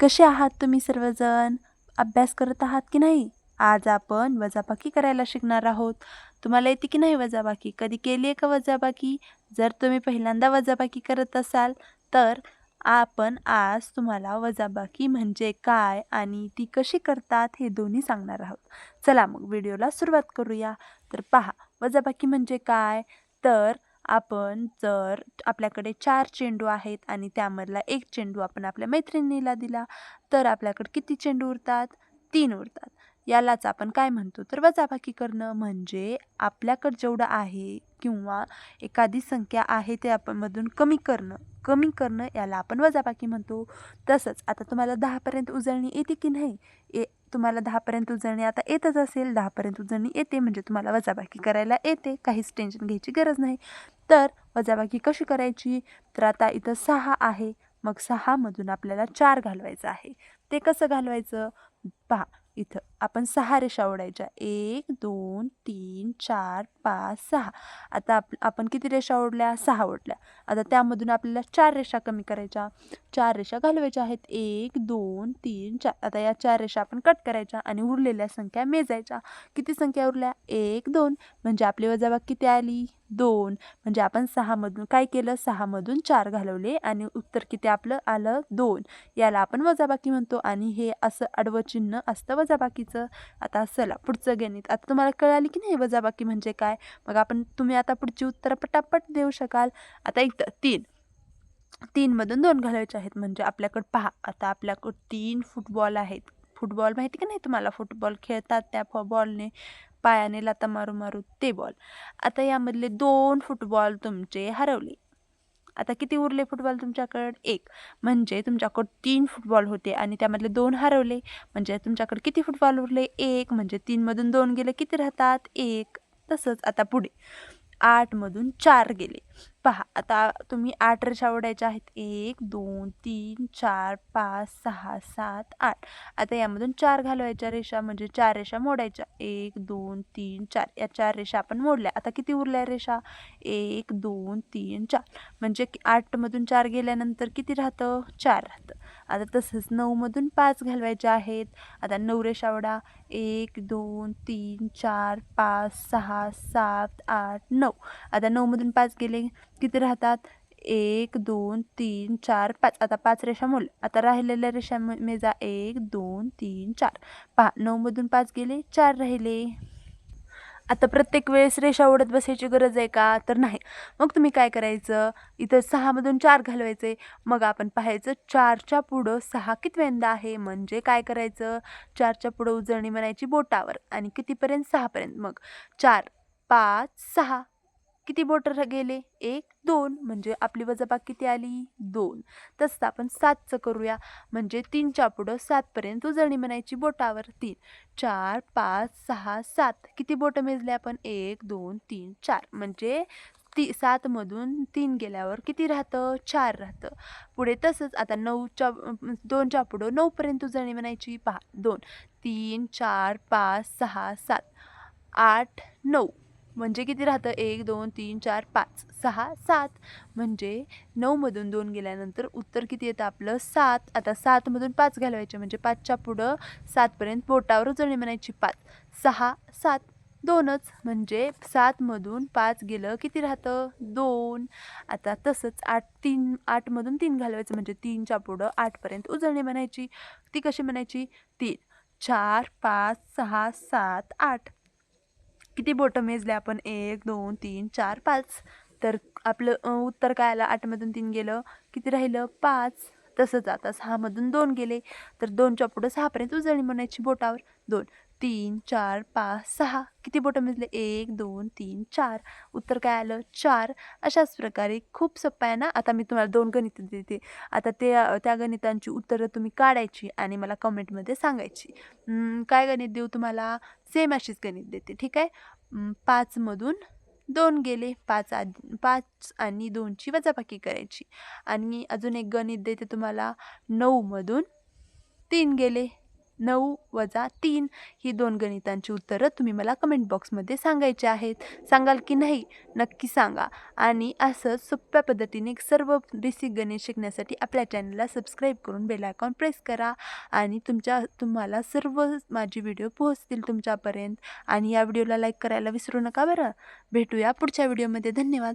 कसे आहात तुम्ही सर्वजण? अभ्यास करत आहात की नाही? आज आपण वजाबाकी करायला शिकणार आहोत. तुम्हाला येते की नाही वजाबाकी? कधी केली आहे का वजाबाकी? जर तुम्ही पहिल्यांदा वजाबाकी करत असाल तर आपण आज तुम्हाला वजाबाकी म्हणजे काय आणि ती कशी करतात हे दोन्ही सांगणार आहोत. चला मग व्हिडिओला सुरुवात करूया. तर पहा वजाबाकी म्हणजे काय? तर आपण जर आपल्याकडे चार चेंडू आहेत आणि त्यामधला एक चेंडू आपण आपल्या मैत्रिणीला दिला तर आपल्याकडे किती चेंडू उरतात? तीन उरतात. यालाच आपण काय म्हणतो? तर वजाबाकी करणं म्हणजे आपल्याकडं जेवढं आहे किंवा एखादी संख्या आहे ते आपण मधून कमी करणं. कमी करणं याला आपण वजाबाकी म्हणतो. तसंच आता तुम्हाला दहापर्यंत उजळणी येते की नाही? ए तुम्हाला दहापर्यंत उजळणी आता येतच असेल दहापर्यंत उजळणी येते म्हणजे तुम्हाला वजाबाकी करायला येते काहीच टेन्शन घ्यायची गरज नाही. तर वजाबाकी कशी करायची? तर आता इथं सहा आहे मग सहामधून आपल्याला चार घालवायचं आहे. ते कसं घालवायचं? पहा इथं. आपण सहा रेषा ओढायच्या. एक दोन तीन चार पाच सहा. आता आप आपण किती रेषा ओढल्या? सहा ओढल्या. आता त्यामधून आपल्याला चार रेषा कमी करायच्या. चार रेषा घालवायच्या आहेत. एक दोन तीन चार. आता या चार रेषा आपण कट करायच्या आणि उरलेल्या संख्या मेजायच्या. किती संख्या उरल्या? एक दोन. म्हणजे आपली वजाबाकी किती आली? दोन म्हणजे आपण सहामधून काय केलं? सहामधून चार घालवले आणि उत्तर किती आपलं आलं? दोन. याला आपण वजाबाकी म्हणतो आणि हे असं आडवं चिन्ह असतं वजाबाकीचं. आता चला पुढचं गणित. आता तुम्हाला कळाली की नाही वजाबाकी म्हणजे काय? मग आपण तुम्ही आता पुढची उत्तरं पटापट देऊ शकाल. आता इथं तीन. तीनमधून दोन घालायचे आहेत म्हणजे आपल्याकडं पहा. आता आपल्याकडं तीन फुटबॉल आहेत. फुटबॉल माहिती का नाही तुम्हाला? फुटबॉल खेळतात त्या फॉ बॉलने पायाने लाता मारू मारू ते बॉल आता यामधले दोन फुटबॉल तुमचे हरवले. आता किती उरले फुटबॉल तुमच्याकडं? एक. म्हणजे तुमच्याकडं तीन फुटबॉल होते आणि त्यामधले दोन हरवले. म्हणजे तुमच्याकडे किती फुटबॉल उरले? एक. म्हणजे तीनमधून दोन गेले किती राहतात? एक. तसंच आता पुढे. आठमधून चार गेले. पहा आता तुम्ही आठ रेषा ओढायच्या आहेत. एक दोन तीन चार पाच सहा सात आठ. आता यामधून चार घालवायच्या रेषा म्हणजे चार रेषा मोडायच्या. एक दोन तीन चार. या चार रेषा आपण मोडल्या. आता किती उरल्या रेषा? एक दोन तीन चार. म्हणजे आठमधून चार गेल्यानंतर किती राहतं? चार राहतं. आता तसंच नऊमधून पाच घालवायचे आहेत. आता नऊ रेषा ओढा. एक दोन तीन चार पाच सहा सात आठ नऊ. आता नऊमधून पाच गेले. किती राहतात? एक दोन तीन चार पाच. आता पाच रेषा मोल आता राहिलेल्या रेषा मेजा एक दोन तीन चार. पहा नऊमधून पाच गेले चार राहिले. आता प्रत्येक वेळेस रेषा ओढत बसायची गरज आहे का? तर नाही. मग तुम्ही काय करायचं? इथं सहामधून चार घालवायचे. मग आपण पाहायचं चारच्या पुढं सहा कितव्यांदा आहे? म्हणजे काय करायचं? चारच्या पुढं उजळणी म्हणायची बोटावर. आणि कितीपर्यंत? सहापर्यंत. मग चार पाच सहा. किती बोट गेले? एक दोन म्हणजे आपली वजाबाक किती आली? दोन. तसं आपण सातचं करूया. म्हणजे तीनच्या पुढं सातपर्यंत उजळणी म्हणायची बोटावर तीन. चार पाच सहा सात. किती बोटं मेजले आपण? एक दोन तीन चार. म्हणजे ती सातमधून तीन गेल्यावर किती राहतं? चार राहतं. पुढे तसंच आता नऊच्या दोनच्या पुढं नऊपर्यंत उजळणी म्हणायची. पहा दोन. तीन चार पाच सहा सात. आठ नऊ. म्हणजे किती राहतं? एक दोन तीन चार पाच सहा सात. म्हणजे नऊमधून दोन गेल्यानंतर उत्तर किती येतं आपलं? सात. आता सातमधून पाच घालवायचे म्हणजे पाचच्या पुढं सातपर्यंत पोटावर उजळणी म्हणायची पाच. सहा सात दोनच. म्हणजे सातमधून पाच गेलं किती राहतं? दोन. आता तसंच आठ तीन आठमधून तीन घालवायचं म्हणजे तीनच्या पुढं आठपर्यंत उजळणी म्हणायची. ती कशी म्हणायची? तीन. चार पाच सहा सात आठ. किती बोटं मेजले आपण एक दोन तीन चार पाच. तर आपलं उत्तर काय आलं? आठमधून तीन गेलं. किती राहिलं? पाच. तसंच आता सहामधून दोन गेले. तर दोनच्या पुढं सहापर्यंत उजळणी म्हणायची बोटावर. दोन. तीन चार पाच सहा. किती बोटं मेजले एक दोन तीन चार. उत्तर काय आलं? चार. अशाच प्रकारे खूप सोपं आहे ना? आता मी तुम्हाला दोन गणित देते. आता ते त्या गणितांची उत्तरं तुम्ही काढायची आणि मला कमेंटमध्ये सांगायची. काय गणित देऊ तुम्हाला? सेम अशीच गणित देते ठीक आहे? पाचमधून दोन गेले. पाच आधी पाच आणि दोनची वजाबाकी करायची. आणि अजून एक गणित देते तुम्हाला. नऊमधून तीन गेले. नऊ वजा तीन ही दोन गणितांची उत्तरं तुम्ही मला कमेंट बॉक्समध्ये सांगायची आहेत. सांगाल की नाही नक्की सांगा. आणि असंच सोप्या पद्धतीने सर्व बेसिक गणित शिकण्यासाठी आपल्या चॅनलला सबस्क्राईब करून बेल आयकॉन प्रेस करा. आणि तुमच्या तुम्हाला सर्व माझी व्हिडिओ पोहोचतील तुमच्यापर्यंत. आणि या व्हिडिओला लाईक करायला विसरू नका बरं. भेटूया पुढच्या व्हिडिओमध्ये धन्यवाद.